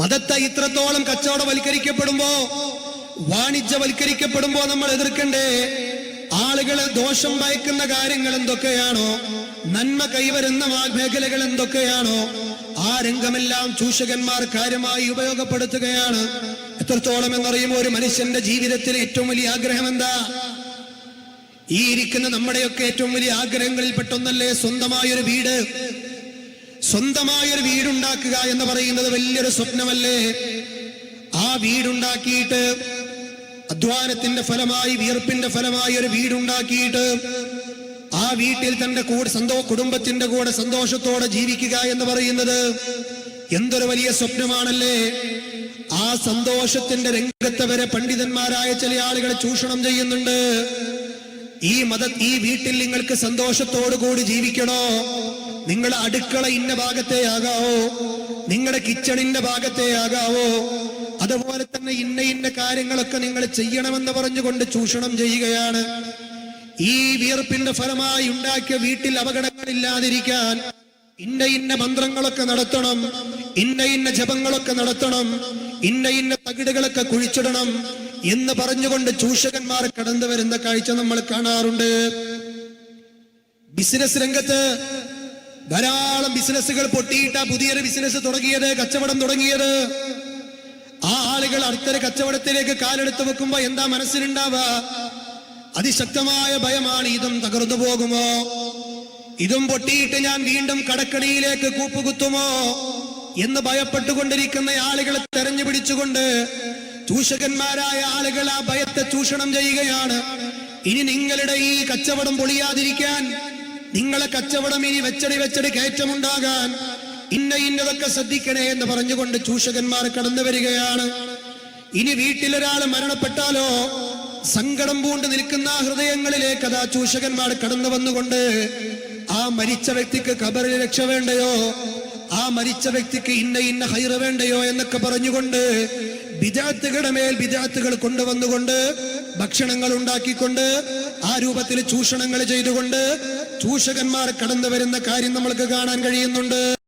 മതത്തെ ഇത്രത്തോളം കച്ചവടവൽക്കരിക്കപ്പെടുമ്പോ വാണിജ്യവൽക്കരിക്കപ്പെടുമ്പോ നമ്മൾ എതിർക്കണ്ടേ? ആളുകളെ ദോഷം ഭയക്കുന്ന കാര്യങ്ങൾ എന്തൊക്കെയാണോ? നന്മ കൈവരുന്ന മേഖലകൾ എന്തൊക്കെയാണോ? ആ രംഗമെല്ലാം ചൂഷകന്മാർ കാര്യമായി ഉപയോഗപ്പെടുത്തുകയാണ്. എത്രത്തോളം എന്നറിയുമ്പോൾ ഒരു മനുഷ്യന്റെ ജീവിതത്തിൽ ഏറ്റവും വലിയ ആഗ്രഹം എന്താ? ഈ ഇരിക്കുന്ന നമ്മുടെയൊക്കെ ഏറ്റവും വലിയ ആഗ്രഹങ്ങളിൽ പെട്ടൊന്നല്ലേ സ്വന്തമായൊരു വീട്? സ്വന്തമായൊരു വീടുണ്ടാക്കുക എന്ന് പറയുന്നത് വലിയൊരു സ്വപ്നമല്ലേ? ആ വീടുണ്ടാക്കിയിട്ട് അധ്വാനത്തിന്റെ ഫലമായി വിയർപ്പിന്റെ ഫലമായി ഒരു വീടുണ്ടാക്കിയിട്ട് ആ വീട്ടിൽ തന്റെ കൂടെ സന്തോ കുടുംബത്തിന്റെ കൂടെ സന്തോഷത്തോടെ ജീവിക്കുക എന്ന് പറയുന്നത് എന്തൊരു വലിയ സ്വപ്നമാണല്ലേ? ആ സന്തോഷത്തിന്റെ രംഗത്ത് വരെ പണ്ഡിതന്മാരായ ചില ആളുകളെ ചൂഷണം ചെയ്യുന്നുണ്ട്. ഈ മത ഈ വീട്ടിൽ നിങ്ങൾക്ക് സന്തോഷത്തോടു കൂടി ജീവിക്കണോ? നിങ്ങളുടെ അടുക്കള ഇന്ന ഭാഗത്തെ ആകാവോ? നിങ്ങളുടെ കിച്ചണിന്റെ ഭാഗത്തെ ആകാവോ? അതുപോലെ തന്നെ ഇന്ന ഇന്ന കാര്യങ്ങളൊക്കെ നിങ്ങൾ ചെയ്യണമെന്ന് പറഞ്ഞുകൊണ്ട് ചൂഷണം ചെയ്യുകയാണ്. ഈ വിയർപ്പിന്റെ ഫലമായി ഉണ്ടാക്കിയ വീട്ടിൽ അപകടങ്ങളില്ലാതിരിക്കാൻ ഇന്ന ഇന്ന മന്ത്രങ്ങളൊക്കെ നടത്തണം ഇന്ന ഇന്ന ജപങ്ങളൊക്കെ നടത്തണം ഇന്ന ഇന്ന തകിടുകളൊക്കെ കുഴിച്ചിടണം എന്ന് പറഞ്ഞുകൊണ്ട് ചൂഷകന്മാർ കടന്നു വരുന്ന കാഴ്ച നമ്മൾ കാണാറുണ്ട്. ബിസിനസ് രംഗത്ത് ധാരാളം ബിസിനസ്സുകൾ പൊട്ടിയിട്ട പുതിയൊരു ബിസിനസ് തുടങ്ങിയത് കച്ചവടം തുടങ്ങിയത്. ആ ആളുകൾ അടുത്തൊരു കച്ചവടത്തിലേക്ക് കാലെടുത്ത് വെക്കുമ്പോ എന്താ മനസ്സിലുണ്ടാവുക? അതിശക്തമായ ഭയമാണ് ഇതും തകർന്നു പോകുമോ? ഇതും പൊട്ടിയിട്ട് ഞാൻ വീണ്ടും കടക്കണിയിലേക്ക് കൂപ്പുകുത്തുമോ? എന്ന് ഭയപ്പെട്ടുകൊണ്ടിരിക്കുന്ന ആളുകളെ തെരഞ്ഞു പിടിച്ചുകൊണ്ട് ചൂഷകന്മാരായ ആളുകൾ ആ ഭയത്തെ ചൂഷണം ചെയ്യുകയാണ്. ഇനി നിങ്ങളുടെ ഈ കച്ചവടം പൊളിയാതിരിക്കാൻ നിങ്ങളെ കച്ചവടം ഇനി വെച്ചടി വെച്ചടി കയറ്റമുണ്ടാകാൻ ഇന്ന ഇന്നതൊക്കെ ശ്രദ്ധിക്കണേ എന്ന് പറഞ്ഞുകൊണ്ട് ചൂഷകന്മാർ കടന്നു വരികയാണ്. ഇനി വീട്ടിലൊരാൾ മരണപ്പെട്ടാലോ സങ്കടം പൂണ്ട് നിൽക്കുന്ന ഹൃദയങ്ങളിലേക്ക് അതാ ചൂഷകന്മാർ കടന്നു വന്നുകൊണ്ട് ആ മരിച്ച വ്യക്തിക്ക് കബറിൽ രക്ഷ വേണ്ടയോ? ആ മരിച്ച വ്യക്തിക്ക് ഇന്ന ഇന്ന ഹൈറ് വേണ്ടയോ എന്നൊക്കെ പറഞ്ഞുകൊണ്ട് ബിജാത്തുകളുടെ മേൽ ബിജാത്തുകൾ കൊണ്ടുവന്നുകൊണ്ട് ഭക്ഷണങ്ങൾ ഉണ്ടാക്കിക്കൊണ്ട് ആ രൂപത്തിൽ ചൂഷണങ്ങൾ ചെയ്തുകൊണ്ട് ചൂഷകന്മാർ കടന്നു വരുന്ന കാര്യം നമ്മൾക്ക് കാണാൻ കഴിയുന്നുണ്ട്.